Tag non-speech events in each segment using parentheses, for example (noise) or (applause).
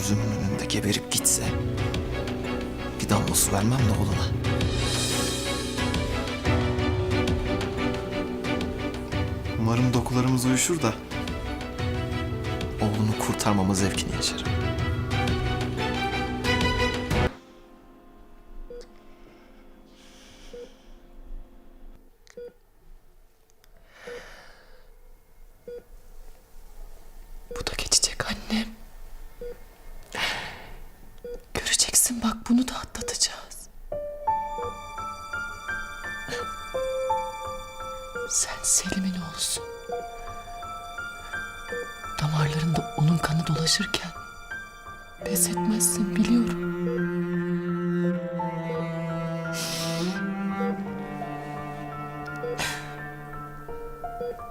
gözümün önünde geberip gitse bir damla su vermem de oğluna. Umarım dokularımız uyuşur da oğlunu kurtarmama zevkini yaşarım. Damarlarında onun kanı dolaşırken pes etmezsin biliyorum.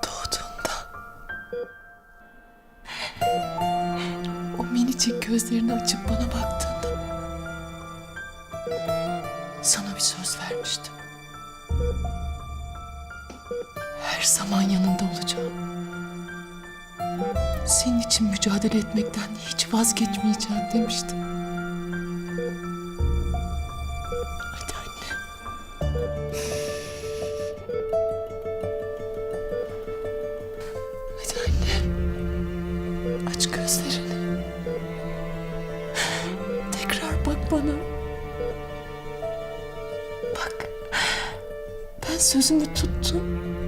Doğduğunda o minicik gözlerini açıp bana baktığında mücadele etmekten hiç vazgeçmeyeceğim demiştim. Hadi anne. Hadi anne. Aç gözlerini. Tekrar bak bana. Bak. Ben sözümü tuttum.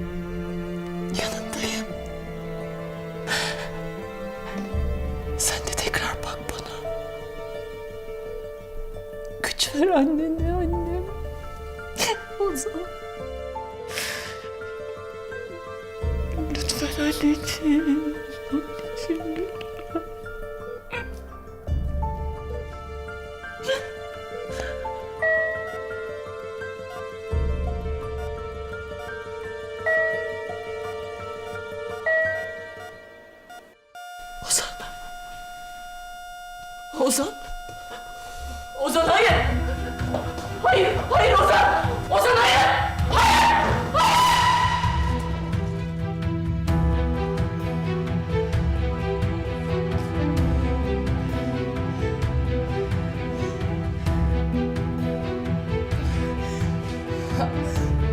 Ozan. Ozan hayır! Hayır, hayır Ozan! Ozan hayır!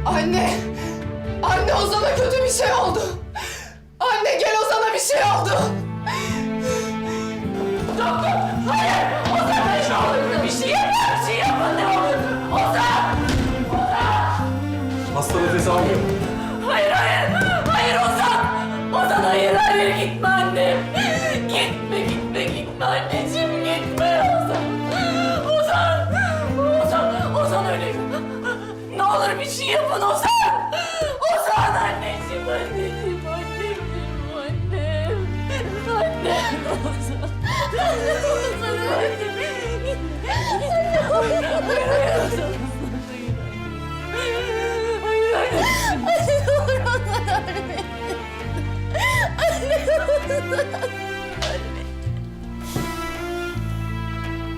Anne! Anne Ozan'a kötü bir şey oldu. Anne gel Ozan'a bir şey oldu.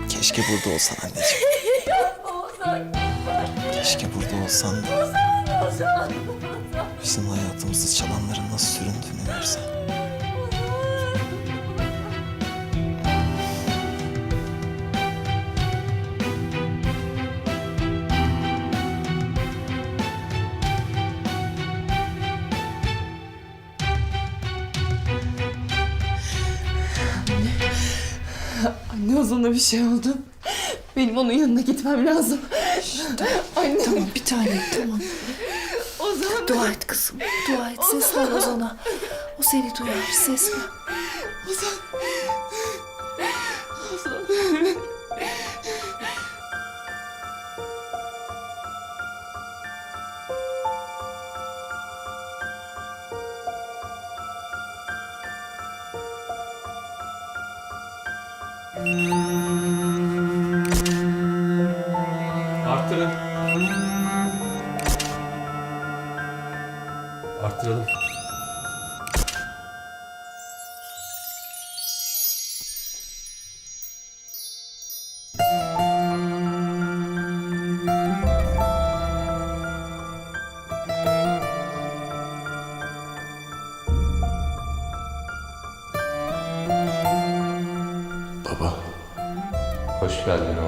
Keşke burada olsan anneciğim. Keşke burada olsan da bizim hayatımızı çalanların nasıl süründüğünü görsen. Ozan'a bir şey oldu. Benim onun yanına gitmem lazım. Anne. Tamam bir tane tamam. Ozan. Dua et kızım. Dua et. Ses ver Ozan'a. O seni duyar. Ses ver. Ozan. Ozan. Mm-hmm. Geldin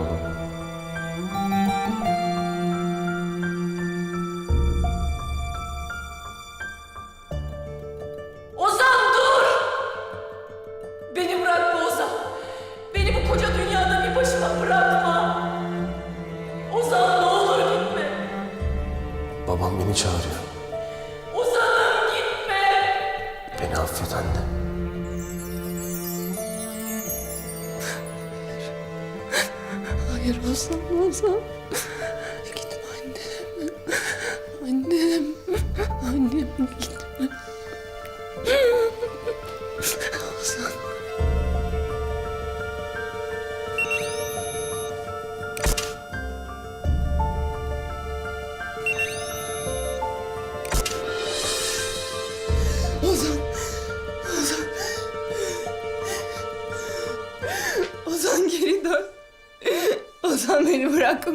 beni bırakma.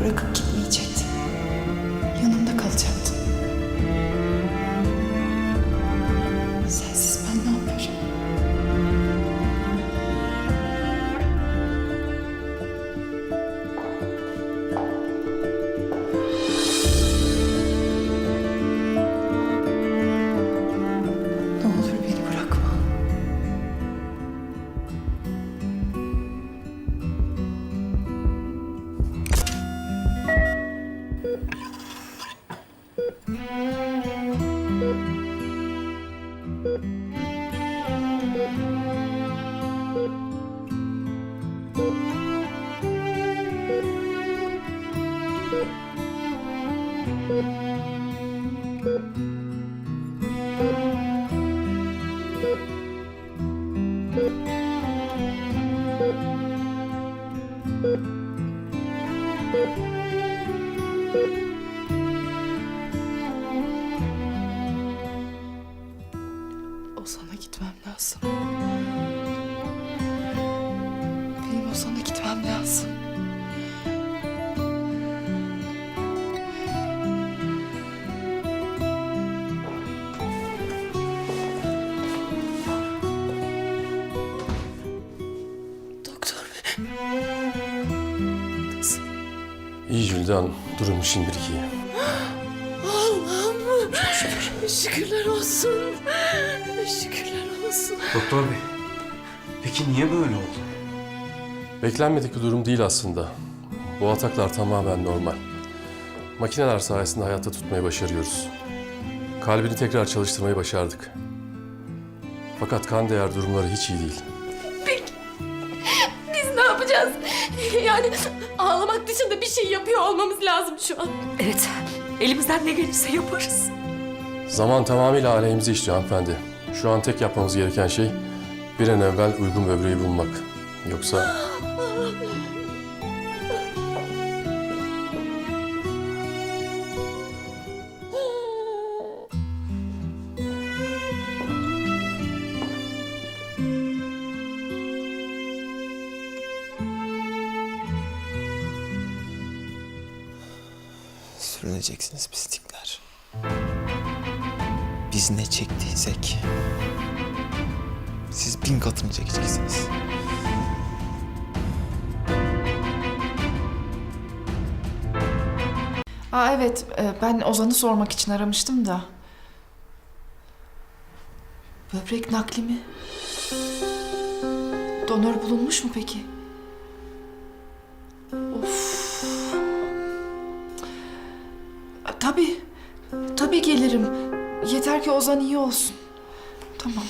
Bırakıp İyi Jüldan, durum şimdilik iyi. Allah'ım. Çok şükür. Şükürler olsun. Şükürler olsun. Doktor bey, peki niye böyle oldu? Beklenmedik bir durum değil aslında. Bu ataklar tamamen normal. Makineler sayesinde hayatta tutmayı başarıyoruz. Kalbini tekrar çalıştırmayı başardık. Fakat kan değer durumları hiç iyi değil. Biz ne yapacağız? Yani ağlamak dışında bir şey yapıyor olmamız lazım şu an. Evet. Elimizden ne gelirse yaparız. Zaman tamamıyla aleyhimize işliyor hanımefendi. Şu an tek yapmamız gereken şey bir an evvel uygun böbreği bulmak. Yoksa (gasps) (gasps) çektiysek siz bin katını çekeceksiniz. Aa evet, e, ben Ozan'ı sormak için aramıştım da. Böbrek nakli mi? Donör bulunmuş mu peki? Of. Tabii, tabii gelirim. Yeter ki Ozan iyi olsun. Tamam.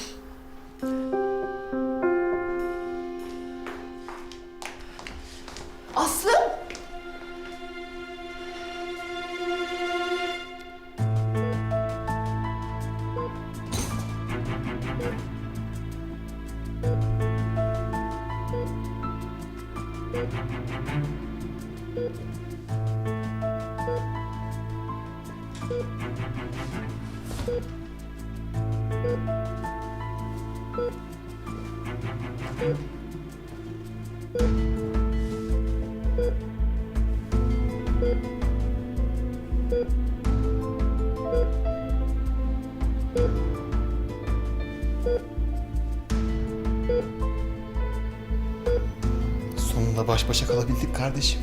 Başa kalabildik kardeşim.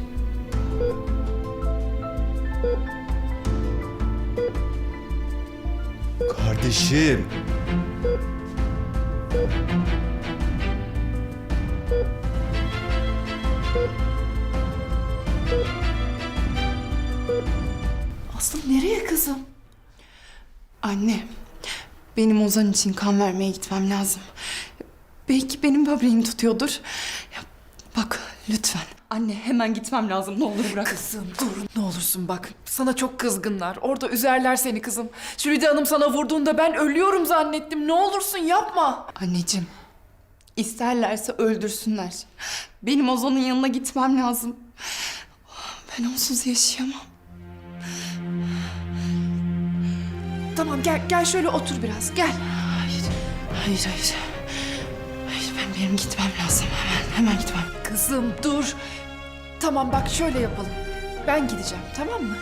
Kardeşim. Aslı nereye kızım? Anne, benim Ozan için kan vermeye gitmem lazım. Belki benim böbreğim tutuyordur. Ya, bak lütfen. Anne hemen gitmem lazım. Ne olur bırak. Kızım dur ne olursun bak. Sana çok kızgınlar. Orada üzerler seni kızım. Jülide Hanım sana vurduğunda ben ölüyorum zannettim. Ne olursun yapma. Anneciğim, isterlerse öldürsünler. Benim Ozan'ın yanına gitmem lazım. Ben onsuz yaşayamam. Tamam gel gel şöyle otur biraz gel. Hayır, hayır, hayır. Hayır, ben benim gitmem lazım. Hemen, hemen gitmem. Kızım dur. Tamam bak şöyle yapalım. Ben gideceğim tamam mı?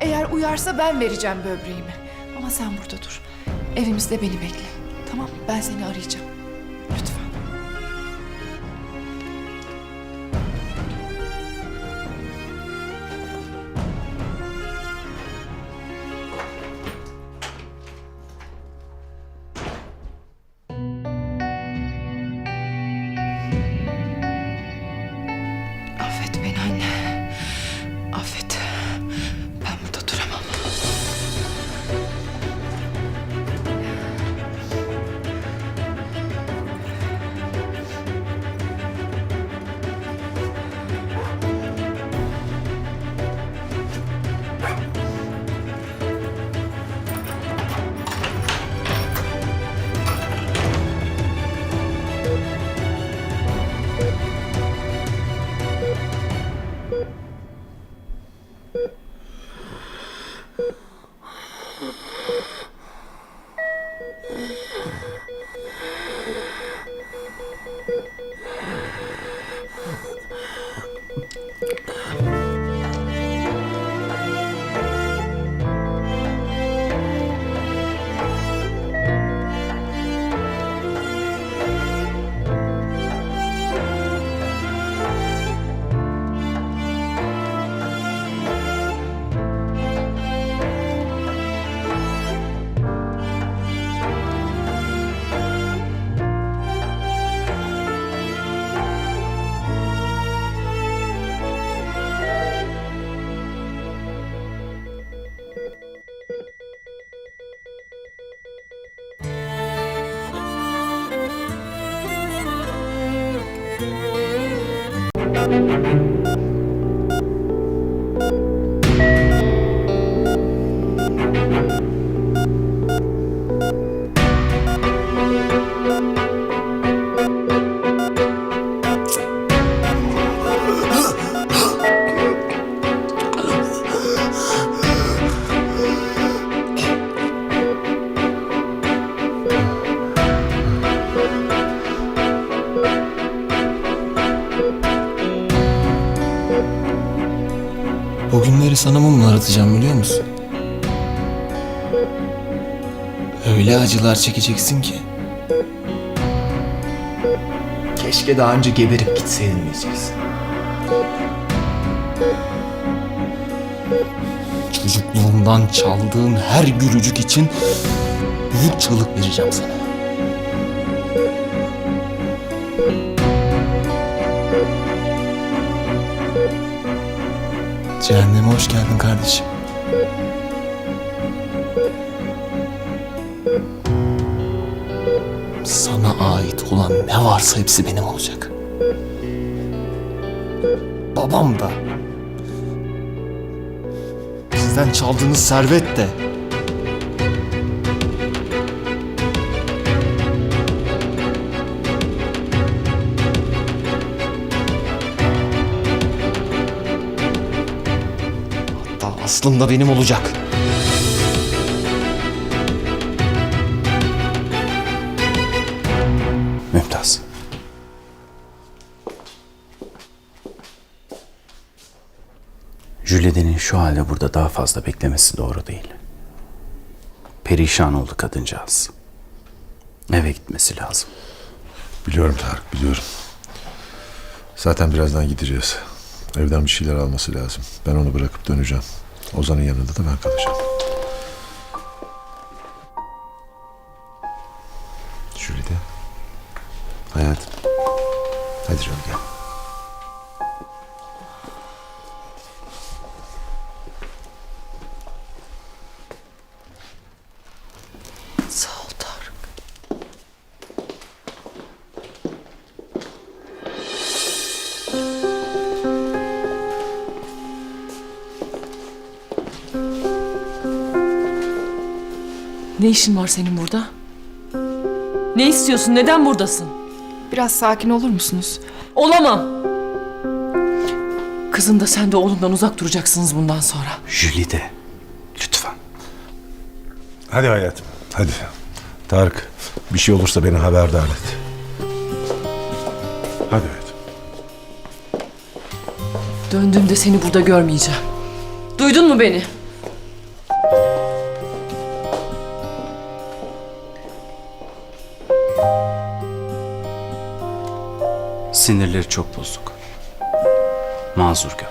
Eğer uyarsa ben vereceğim böbreğimi. Ama sen burada dur. Evimizde beni bekle. Tamam? Ben seni arayacağım. O günleri sana mumlaratacağım biliyor musun? Öyle acılar çekeceksin ki. Keşke daha önce geberip gitseydin diyeceksin. Çocukluğumdan çaldığın her gülücük için büyük çığlık vereceğim sana. Cehenneme hoş geldin kardeşim. Sana ait olan ne varsa hepsi benim olacak. Babam da. Sizden çaldığınız servet de. Aslında benim olacak. Mümtaz. Jülide'nin şu halde burada daha fazla beklemesi doğru değil. Perişan oldu kadıncağız. Eve gitmesi lazım. Biliyorum Tarık, biliyorum. Zaten birazdan gideceğiz. Evden bir şeyler alması lazım. Ben onu bırakıp döneceğim. Ozan'ın yanında da ben kalacağım. Jülide. Hayatım. Hadi canım gel. Ne işin var senin burada? Ne istiyorsun? Neden buradasın? Biraz sakin olur musunuz? Olamam. Kızın da sen de oğlundan uzak duracaksınız bundan sonra. Jülide, lütfen. Hadi hayatım, hadi. Tarık, bir şey olursa beni haberdar et. Hadi hayatım. Döndüğümde seni burada görmeyeceğim. Duydun mu beni? Sinirleri çok bozuk. Mazur gör.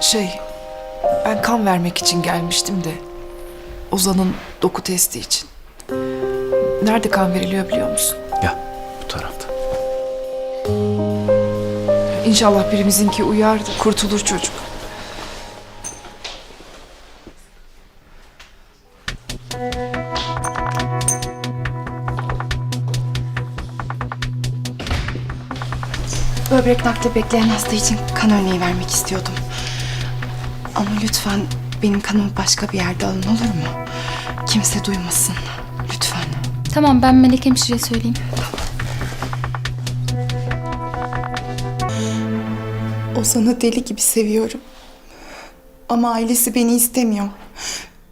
Şey, ben kan vermek için gelmiştim de. Ozan'ın doku testi için. Nerede kan veriliyor biliyor musun? Gel bu tarafta. İnşallah birimizinki uyar da kurtulur çocuk. Böbrek nakli bekleyen hasta için kan örneği vermek istiyordum. Ama lütfen benim kanımı başka bir yerde alın olur mu? Kimse duymasın. Lütfen. Tamam ben Melek Hemşire'ye söyleyeyim. Ozan'ı deli gibi seviyorum. Ama ailesi beni istemiyor.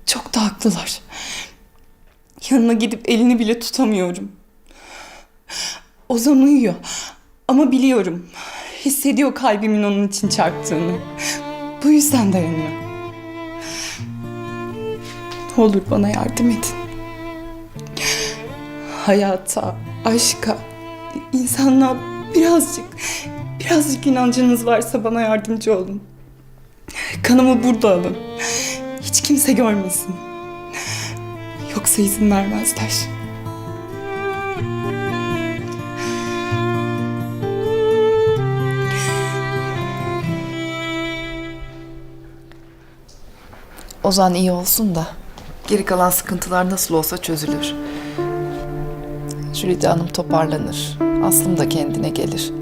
Çok da haklılar. Yanına gidip elini bile tutamıyorum. Ozan uyuyor. Ama biliyorum. Hissediyor kalbimin onun için çarptığını. Bu yüzden dayanıyor. Ne olur bana yardım edin. Hayata, aşka, insanlığa birazcık, birazcık inancınız varsa bana yardımcı olun. Kanımı burada alın. Hiç kimse görmesin. Yoksa izin vermezler. Ozan iyi olsun da geri kalan sıkıntılar nasıl olsa çözülür. Jülide Hanım toparlanır. Aslım da kendine gelir.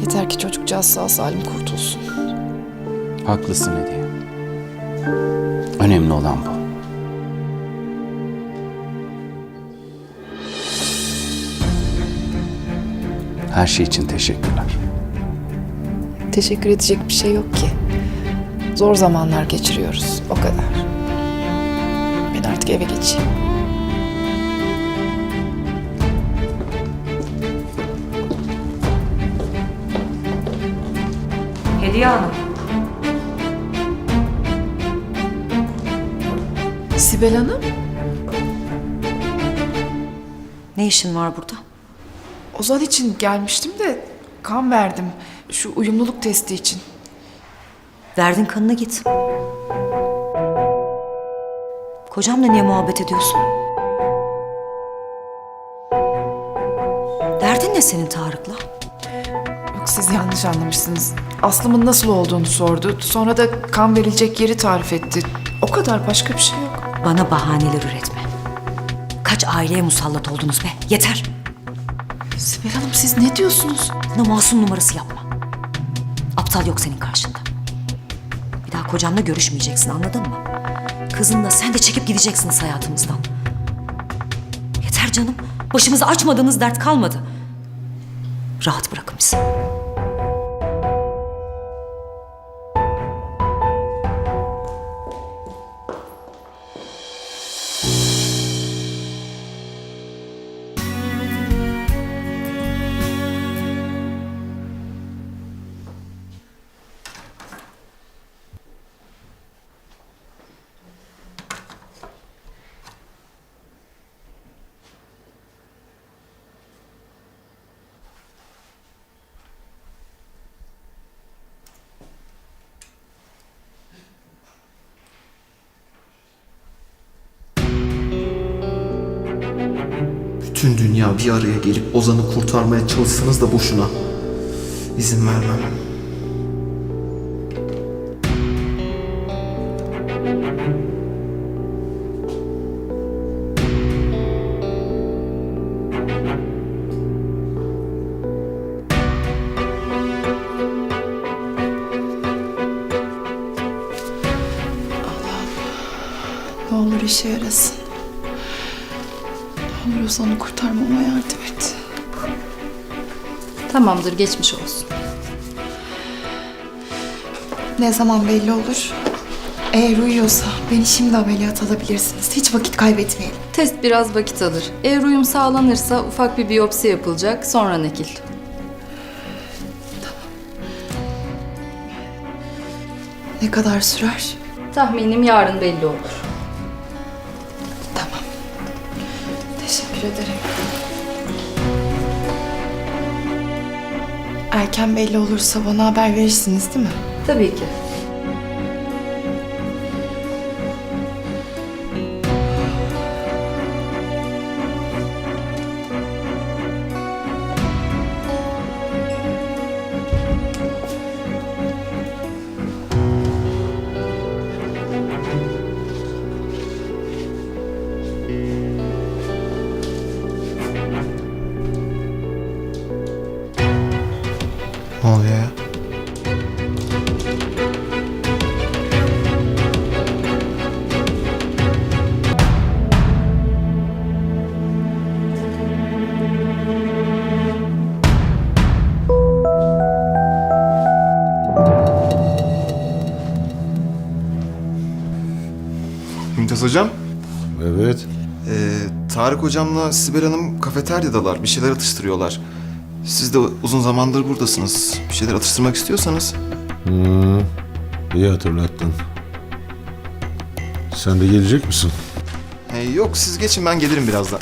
Yeter ki çocukcağız sağ salim kurtulsun. Haklısın Hediye. Önemli olan bu. Her şey için teşekkürler. Teşekkür edecek bir şey yok ki. Zor zamanlar geçiriyoruz. O kadar. Ben artık eve geçeyim. Hediye Hanım. Sibel Hanım? Ne işin var burada? Ozan için gelmiştim de kan verdim. Şu uyumluluk testi için. Verdin kanına git. Kocamla niye muhabbet ediyorsun? Derdin ne senin Tarık'la? Yok siz yanlış anlamışsınız. Aslımın nasıl olduğunu sordu. Sonra da kan verilecek yeri tarif etti. O kadar başka bir şey yok. Bana bahaneler üretme. Kaç aileye musallat oldunuz be? Yeter. Sibel Hanım siz ne diyorsunuz? Bana masum numarası yapma. Aptal yok senin karşında. Kocanla görüşmeyeceksin anladın mı? Kızınla sen de çekip gideceksiniz hayatımızdan. Yeter canım. Başımıza açmadığınız dert kalmadı. Rahat bırakın bizi. Dünya bir araya gelip Ozan'ı kurtarmaya çalışsanız da boşuna. İzin vermem. Tamamdır geçmiş olsun. Ne zaman belli olur? Eğer uyuyorsa beni şimdi ameliyat alabilirsiniz. Hiç vakit kaybetmeyelim. Test biraz vakit alır. Eğer uyum sağlanırsa ufak bir biyopsi yapılacak sonra nakil. Ne kadar sürer? Tahminim yarın belli olur. Tamam. Teşekkür ederim. Erken belli olursa bana haber verirsiniz değil mi? Tabii ki. Mümtaz Hocam, Evet. ee, Tarık Hocam'la Sibel Hanım kafeteryadalar. Bir şeyler atıştırıyorlar. Siz de uzun zamandır buradasınız. Bir şeyler atıştırmak istiyorsanız. Hmm, iyi hatırlattın. Sen de gelecek misin? Ee, yok siz geçin ben gelirim birazdan.